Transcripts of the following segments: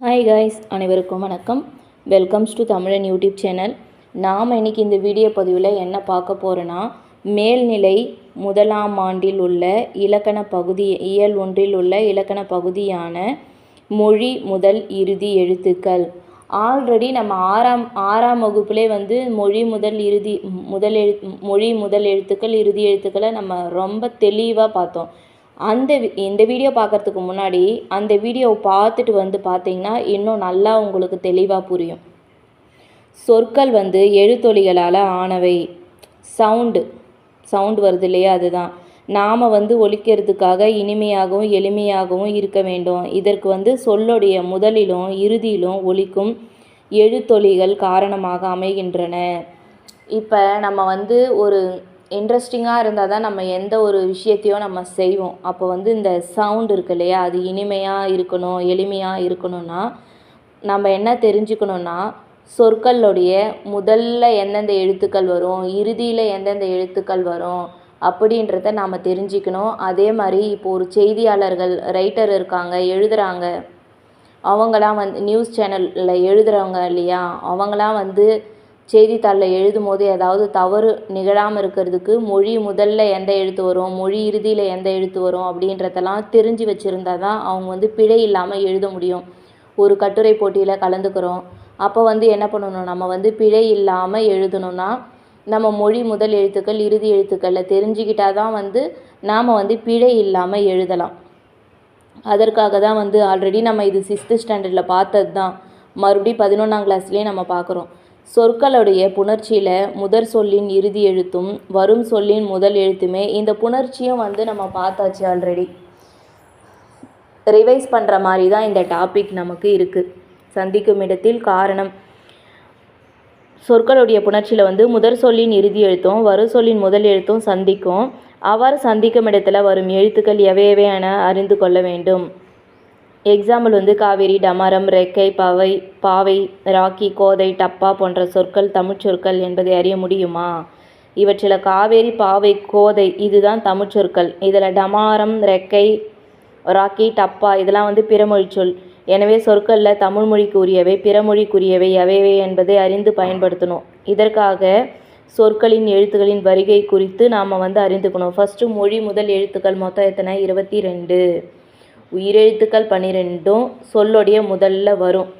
Hi guys அனைவருக்கும் வணக்கம். Welcomes to Tamilan YouTube channel. நாம் இன்னைக்கு இந்த வீடியோ பதிவில் என்ன பார்க்க போகிறோன்னா மேல்நிலை முதலாம் ஆண்டில் உள்ள இலக்கண பகுதி இயல் ஒன்றில் உள்ள இலக்கண பகுதியான மொழி முதல் இறுதி எழுத்துக்கள். ஆல்ரெடி நம்ம ஆறாம் ஆறாம் வகுப்புலே வந்து மொழி முதல் இறுதி முதல் எழு மொழி முதல் எழுத்துக்கள் இறுதி எழுத்துக்களை நம்ம ரொம்ப தெளிவாக பார்த்தோம். அந்த வி- இந்த வீடியோ பார்க்கறதுக்கு முன்னாடி அந்த வீடியோவை பார்த்துட்டு வந்து பார்த்தீங்கன்னா இன்னும் நல்லா உங்களுக்கு தெளிவாக புரியும். சொற்கள் வந்து எழுத்தொலிகளால் ஆனவை. சவுண்டு. சவுண்டு வருது இல்லையா? அதுதான். நாம் வந்து ஒழிக்கிறதுக்காக இனிமையாகவும் எளிமையாகவும் இருக்க வேண்டும். இதற்கு வந்து சொல்லுடைய முதலிலும் இறுதியிலும் ஒலிக்கும் எழுத்தொலிகள் காரணமாக அமைகின்றன. இப்போ நம்ம வந்து ஒரு இன்ட்ரெஸ்டிங்காக இருந்தால் தான் நம்ம எந்த ஒரு விஷயத்தையும் நம்ம செய்வோம். அப்போ வந்து இந்த சவுண்ட் இருக்கு இல்லையா? அது இனிமையாக இருக்கணும் எளிமையாக இருக்கணும்னா நம்ம என்ன தெரிஞ்சுக்கணுன்னா சொற்களுடைய முதல்ல எந்தெந்த எழுத்துக்கள் வரும் இறுதியில் எந்தெந்த எழுத்துக்கள் வரும் அப்படின்றத நாம் தெரிஞ்சுக்கணும். அதே மாதிரி இப்போ ஒரு செய்தியாளர்கள் ரைட்டர் இருக்காங்க எழுதுகிறாங்க அவங்களாம் வந்து நியூஸ் சேனலில் எழுதுகிறவங்க இல்லையா? அவங்களாம் வந்து செய்தித்தாளில் எழுதும் போது ஏதாவது தவறு நிகழாமல் இருக்கிறதுக்கு மொழி முதல்ல எந்த எழுத்து வரும் மொழி இறுதியில் எந்த எழுத்து வரும் அப்படின்றதெல்லாம் தெரிஞ்சு வச்சுருந்தா தான் அவங்க வந்து பிழை இல்லாமல் எழுத முடியும். ஒரு கட்டுரை போட்டியில் கலந்துக்கிறோம். அப்போ வந்து என்ன பண்ணணும்? நம்ம வந்து பிழை இல்லாமல் எழுதணும்னா நம்ம மொழி முதல் எழுத்துக்கள் இறுதி எழுத்துக்களில் தெரிஞ்சுக்கிட்டா தான் வந்து நாம் வந்து பிழை இல்லாமல் எழுதலாம். அதற்காக தான் வந்து ஆல்ரெடி நம்ம இது சிக்ஸ்த்து ஸ்டாண்டர்டில் பார்த்தது தான் மறுபடியும் பதினொன்றாம் கிளாஸ்லேயே நம்ம பார்க்குறோம். சொற்களுடைய புணர்ச்சியில் முதற் சொல்லின் இறுதி எழுத்தும் வரும் சொல்லின் முதல் எழுத்துமே இந்த புணர்ச்சியும் வந்து நம்ம பார்த்தாச்சு ஆல்ரெடி ரிவைஸ் பண்ணுற மாதிரி தான் இந்த டாபிக் நமக்கு இருக்குது சந்திக்கும் இடத்தில் காரணம். சொற்களுடைய புணர்ச்சியில் வந்து முதற் சொல்லின் இறுதி எழுத்தும் வரு சொல்லின் முதல் எழுத்தும் சந்திக்கும். அவ்வாறு சந்திக்கும் இடத்துல வரும் எழுத்துக்கள் எவையவையான என அறிந்து கொள்ள வேண்டும். எக்ஸாம்பிள் வந்து காவேரி டமரம் ரெக்கை பவை பாவை ராக்கி கோதை டப்பா போன்ற சொற்கள் தமிழ்ச் சொற்கள் என்பதை அறிய முடியுமா? இவற்றில் காவேரி பாவை கோதை இதுதான் தமிழ்ச் சொற்கள். இதில் டமாரம் ரெக்கை ராக்கி டப்பா இதெல்லாம் வந்து பிறமொழி சொல். எனவே சொற்களில் தமிழ் உரியவை பிறமொழிக்குரியவை எவையவை என்பதை அறிந்து பயன்படுத்தணும். இதற்காக சொற்களின் எழுத்துக்களின் வருகை குறித்து நாம் வந்து அறிந்துக்கணும். ஃபஸ்ட்டு மொழி முதல் எழுத்துக்கள் மொத்தம் எத்தனை? இருபத்தி ரெண்டு. உயிரெழுத்துக்கள் பன்னிரெண்டும் சொல்லுடைய முதல்ல வரும்.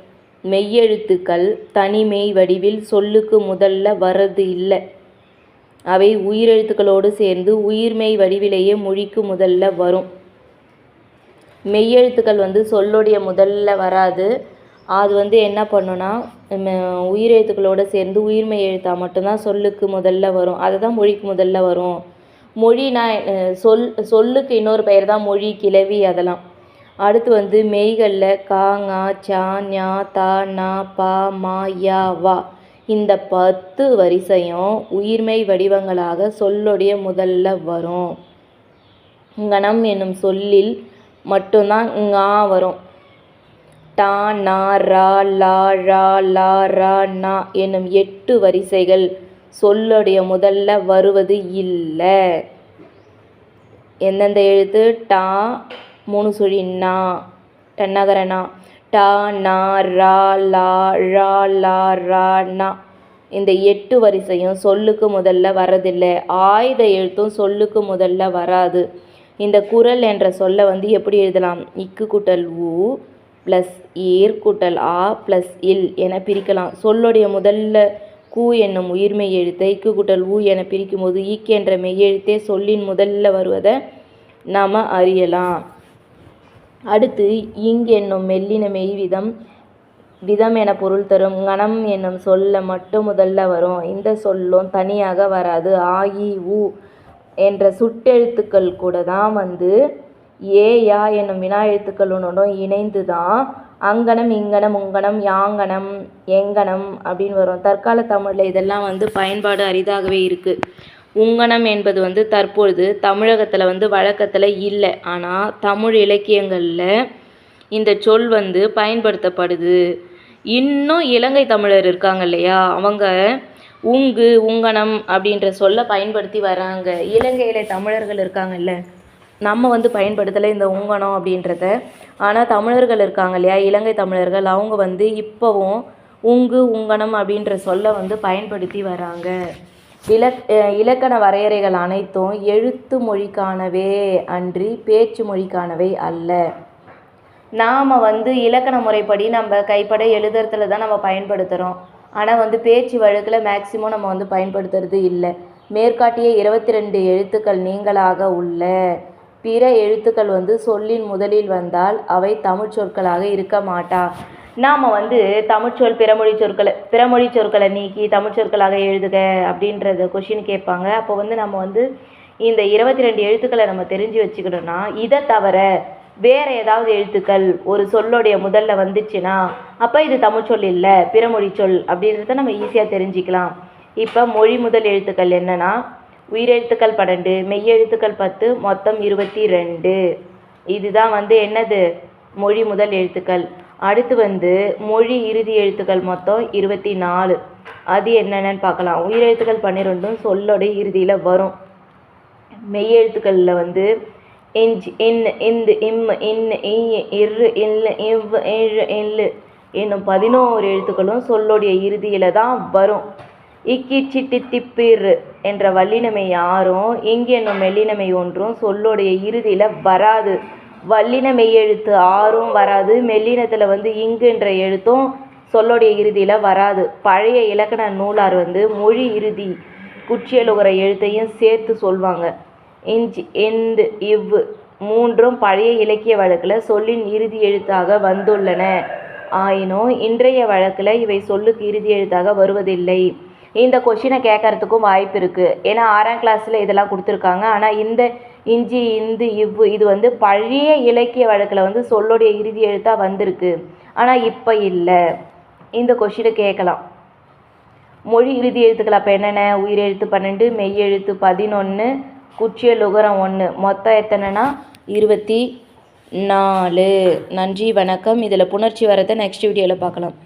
மெய்யெழுத்துக்கள் தனிமெய் வடிவில் சொல்லுக்கு முதல்ல வர்றது இல்லை. அவை உயிரெழுத்துக்களோடு சேர்ந்து உயிர்மெய் வடிவிலேயே மொழிக்கு முதல்ல வரும். மெய்யெழுத்துக்கள் வந்து சொல்லுடைய முதல்ல வராது. அது வந்து என்ன பண்ணுன்னா உயிரெழுத்துக்களோடு சேர்ந்து உயிர்மெய் எழுத்தாக மட்டும்தான் சொல்லுக்கு முதல்ல வரும். அதுதான் மொழிக்கு முதல்ல வரும். மொழினா சொல் சொல்லுக்கு இன்னொரு பெயர் தான் மொழி கிளவி அதெல்லாம். அடுத்து வந்து மெய்களில் கா ஙா சா ஞா தா நா பா மா யா வா. இந்த பத்து வரிசையும் உயிர்மெய் வடிவங்களாக சொல்லுடைய முதல்ல வரும். கணம் என்னும் சொல்லில் மட்டும்தான் ஙா வரும். டா நா ரா லா ரா லா ரா நா என்னும் எட்டு வரிசைகள் சொல்லுடைய முதல்ல வருவது இல்லை. எந்தெந்த எழுத்து? டா மூணு சுழி நா டன்னகர நா டா நா ரா லா ழா லா ரா நா. இந்த எட்டு வரிசையும் சொல்லுக்கு முதல்ல வரதில்லை. ஆயுத எழுத்தும் சொல்லுக்கு முதல்ல வராது. இந்த குரல் என்ற சொல்லை வந்து எப்படி எழுதலாம்? இக்கு கூட்டல் ஊ ப்ளஸ் ஏர் கூட்டல் ஆ ப்ளஸ் இல் என பிரிக்கலாம். சொல்லுடைய முதல்ல கூ என்னும் உயிர்மெய் எழுத்தை இக்கு கூட்டல் ஊ என பிரிக்கும் போது ஈக்கு என்ற மெய்யெழுத்தே சொல்லின் முதல்ல வருவதை நாம் அறியலாம். அடுத்து இங் என்னும் மெல்லின மெய்விதம் விதம் என பொருள் தரும் கணம் என்னும் சொல்ல மட்டும் முதல்ல வரும். இந்த சொல்லும் தனியாக வராது. ஆ இ உ என்ற சுட்டெழுத்துக்கள் கூட தான் வந்து ஏ யா என்னும் வினா எழுத்துக்களுடனும் இணைந்து தான் அங்கனம் இங்கனம் உங்கனம் யாங்கனம் எங்கனம் அப்படின்னு வரும். தற்கால தமிழில் இதெல்லாம் வந்து பயன்பாடு அரிதாகவே இருக்குது உங்கனம் என்பது வந்து தற்பொழுது தமிழகத்தில் வந்து வழக்கத்தில் இல்லை. ஆனால் தமிழ் இலக்கியங்களில் இந்த சொல் வந்து பயன்படுத்தப்படுது. இன்னும் இலங்கை தமிழர் இருக்காங்க இல்லையா? அவங்க உங்கு உங்கனம் அப்படின்ற சொல்ல பயன்படுத்தி வராங்க. இலங்கையில் தமிழர்கள் இருக்காங்கல்ல? நம்ம வந்து பயன்படுத்தலை இந்த உங்கணம் அப்படின்றத. ஆனால் தமிழர்கள் இருக்காங்க இல்லையா? இலங்கை தமிழர்கள் அவங்க வந்து இப்போவும் உங்கு உங்கணம் அப்படின்ற சொல்ல வந்து பயன்படுத்தி வராங்க. இலக் இலக்கண வரையறைகள் அனைத்தும் எழுத்து மொழிக்கானவே அன்றி பேச்சு மொழிக்கானவை அல்ல. நாம் வந்து இலக்கண முறைப்படி நம்ம கைப்பட எழுதுறதுல தான் நம்ம பயன்படுத்துகிறோம் ஆனால் வந்து பேச்சு வழக்கில் மேக்சிமம் நம்ம வந்து பயன்படுத்துறது இல்லை. மேற்காட்டிய இருபத்தி ரெண்டு எழுத்துக்கள் நீங்களாக உள்ள பிற எழுத்துக்கள் வந்து சொல்லின் முதலில் வந்தால் அவை தமிழ் சொற்களாக இருக்க மாட்டா. நாம் வந்து தமிழ்ச்சொல் பிறமொழி சொற்களை பிறமொழி சொற்களை நீக்கி தமிழ் சொற்களாக எழுதுக அப்படின்றத கொஷின் கேட்பாங்க. அப்போ வந்து நம்ம வந்து இந்த இருபத்தி ரெண்டு எழுத்துக்களை நம்ம தெரிஞ்சு வச்சுக்கணும்னா இதை தவிர வேற ஏதாவது எழுத்துக்கள் ஒரு சொல்லுடைய முதல்ல வந்துச்சுன்னா அப்போ இது தமிழ் சொல் இல்லை பிறமொழி சொல் அப்படின்றத நம்ம ஈஸியாக தெரிஞ்சுக்கலாம். இப்போ மொழி முதல் எழுத்துக்கள் என்னென்னா உயிரெழுத்துக்கள் பன்னெண்டு மெய்யெழுத்துக்கள் பத்து மொத்தம் இருபத்தி ரெண்டு. இதுதான் வந்து என்னது? மொழி முதல் எழுத்துக்கள். அடுத்து வந்து மொழி இறுதி எழுத்துக்கள் மொத்தம் இருபத்தி நாலு. அது என்னென்னு பார்க்கலாம். உயிரெழுத்துக்கள் பன்னிரெண்டும் சொல்லோட இறுதியில் வரும். மெய்யெழுத்துக்களில் வந்து இஞ்ச் இன் இந்து இம் இன் இ இரு இல் இவ் இழு இல்லு என்னும் பதினோரு எழுத்துக்களும் சொல்லுடைய இறுதியில் தான் வரும். இக்கி சிட்டி திப்பிர் என்ற வல்லினமை யாரும் இங்கு என்னும் மெல்லினமை ஒன்றும் சொல்லுடைய இறுதியில் வராது. வல்லின மெய்யெழுத்து ஆறும் வராது மெல்லினத்தில் வந்து இங்குன்ற எழுத்தும் சொல்லுடைய இறுதியில் வராது. பழைய இலக்கண நூலார் வந்து மொழி இறுதி குற்றியலுகிற எழுத்தையும் சேர்த்து சொல்வாங்க. இஞ்ச் எந்து இவ் மூன்றும் பழைய இலக்கிய வழக்கில் சொல்லின் இறுதி எழுத்தாக வந்துள்ளன. ஆயினும் இன்றைய வழக்கில் இவை சொல்லுக்கு இறுதி எழுத்தாக வருவதில்லை. இந்த கொஷினை கேட்கறதுக்கும் வாய்ப்பு இருக்குது ஏன்னா ஆறாம் கிளாஸில் இதெல்லாம் கொடுத்துருக்காங்க. ஆனால் இந்த இஞ்சி இந்து இவ்வு இது வந்து பழைய இலக்கிய வழக்கில் வந்து சொல்லுடைய இறுதி எழுத்தாக வந்திருக்கு. ஆனால் இப்போ இல்லை. இந்த கொஷினை கேட்கலாம். மொழி இறுதி எழுத்துக்கள் அப்போ என்னென்ன? உயிரெழுத்து பன்னெண்டு மெய்யெழுத்து பதினொன்று குற்றிய லுகரம் ஒன்று மொத்தம் எத்தனைனா இருபத்தி நாலு. நன்றி வணக்கம். இதில் புணர்ச்சி வரதை நெக்ஸ்ட் வீடியோவில் பார்க்கலாம்.